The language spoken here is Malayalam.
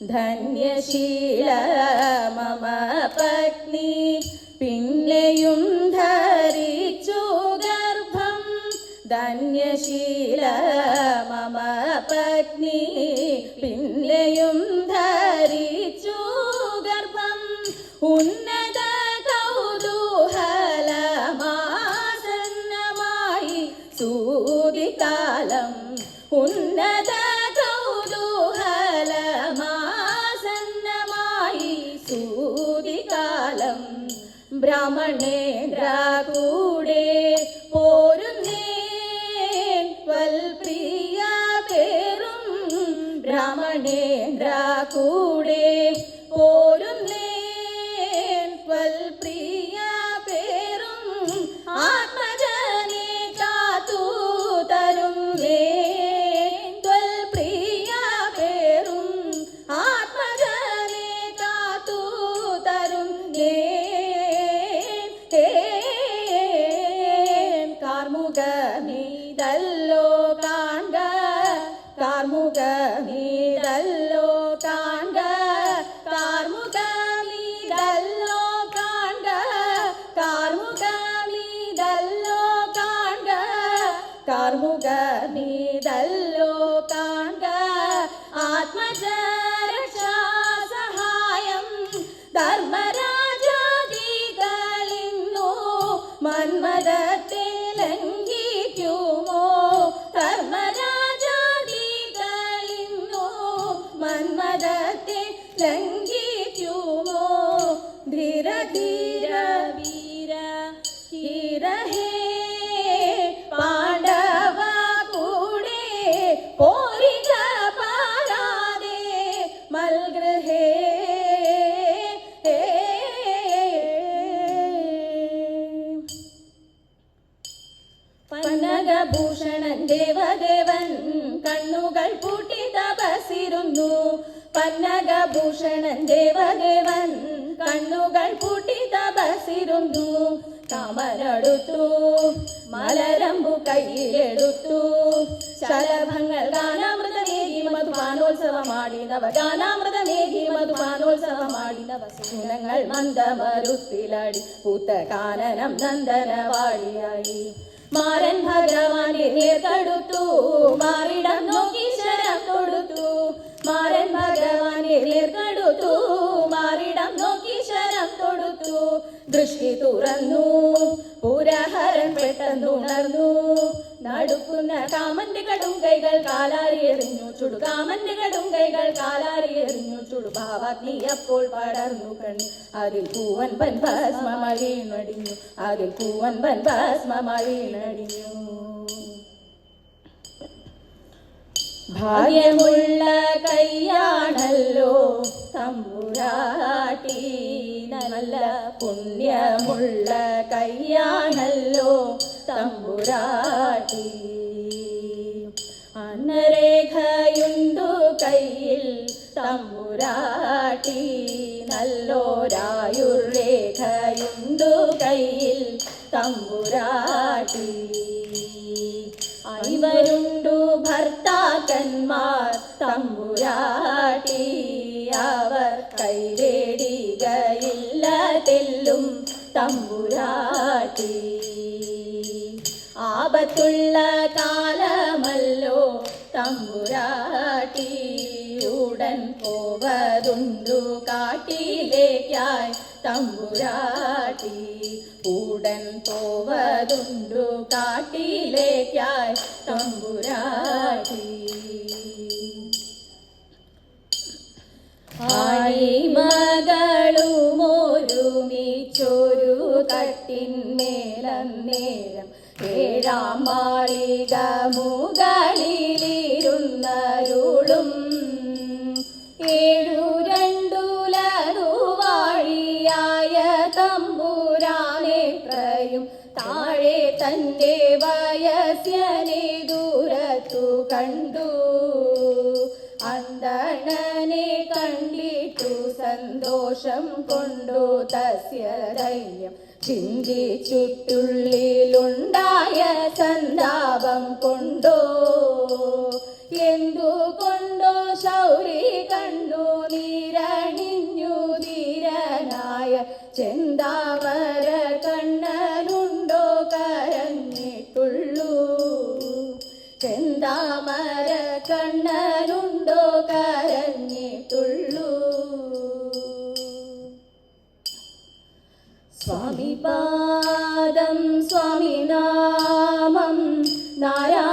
ധന്യശീല മമ പത്നി പിന്നെയും ധരിച്ചു ഗർഭം. ധന്യശീല മമ പത്നി പിന്നെയും ധരിച്ചു ഗർഭം. ഉന്നത കൗതൂഹലമാസന്നമായി സൂതികാലം ഉന്നത ബ്രാഹ്മണേന്ദ്ര കൂടെ പോരുന്നേ വൽപ്രിയ പേരും ബ്രാഹ്മണേന്ദ്ര കൂടെ தார்முகமீதல்லோ காண்க தார்முகமீதல்லோ காண்க தார்முகமீதல்லோ காண்க தார்முகமீதல்லோ காண்க தார்முகமீதல்லோ പന്നകഭൂഷണൻ ദേവദേവൻ കണ്ണുകൾ പൂട്ടി തപസിരുന്നു പന്നകഭൂഷണൻ ദേവദേവൻ കണ്ണുകൾ പൂട്ടി തപസിരുന്നു താമരടുത്തു മലരമ്പു കയ്യിലെടുത്തു. ശലഭങ്ങൾ ഗാനാമൃതമേകി ഗാനാമൃത ഗാനാമൃതമേകി മധുവാനോത്സവമാടിനവ സുനങ്ങൾ മന്ദമരുത്തിലടി പൂത്ത കാനനം നന്ദനവാടിയായി. മാരൻ ഭഗവാന്റെ തടുത്തു മാറിടം തുറന്നു. പുരഹരൻ പെട്ടെന്നുണർന്നു. നടുക്കുന്ന കാമന്റെ കടും കൈകൾ കാലാരി എറിഞ്ഞു ചുടു കാമന്റെ കടും കൈകൾ കാലാരി എറിഞ്ഞു ചുടു ഭാവാഗ്നി അപ്പോൾ പടർന്നു കണ്ണു അതിൽ പൂവൻ പൻ ഭസ്മമായി വീണടിഞ്ഞു അതിൽ പൂവൻ പൻ ഭസ്മമായി വീണടിഞ്ഞു ഭാഗ്യമുള്ള കൈയാണല്ലോ തമ്പുരാട്ടി. നല്ല പുണ്യമുള്ള കൈയാണല്ലോ തമ്പുരാട്ടി. അന്നരേഖയുണ്ടു കയ്യിൽ തമ്പുരാട്ടി. നല്ലോരായുർരേഖയുണ്ടു കയ്യിൽ തമ്പുരാട്ടി. ഐവരുണ്ടു ഭർത്താക്കന്മാർ തമ്പുരാട്ടി. തെല്ലും തമ്പുരാട്ടി. ആപത്തുള്ള കാലമല്ലോ തമ്പുരാട്ടി. ഉടൻ പോവതുണ്ടു കാട്ടിലേക്കായി തമ്പുരാട്ടി. ഉടൻ പോവതുണ്ടു കാട്ടിലേക്കായി തമ്പുരാട്ടി. തട്ടിന്മേലന്നേരം ഏഴാം മാളിക മുകളിലിരുന്നരുളും. ഏഴു രണ്ടുലറുവാഴിയായ തമ്പുരാനേത്രയും താഴെ തന്റെ വയസ്യനെ ദൂരത്തു കണ്ടു. അന്തണനെ കണ്ടിട്ടു സന്തോഷം കൊണ്ടു തസ്യ ചിന്തി ചുറ്റുള്ളിലുണ്ടായ സന്താപം കൊണ്ടോ? എന്തു കൊണ്ടോ ശൗരി കണ്ടു നിരണിഞ്ഞു ധീരനായ ചെന്താവര കണ്ണനുണ്ടോ കരഞ്ഞിട്ടുള്ളു. ചെന്താമര കണ്ണനുണ്ടോ കര Swami Namam Narayana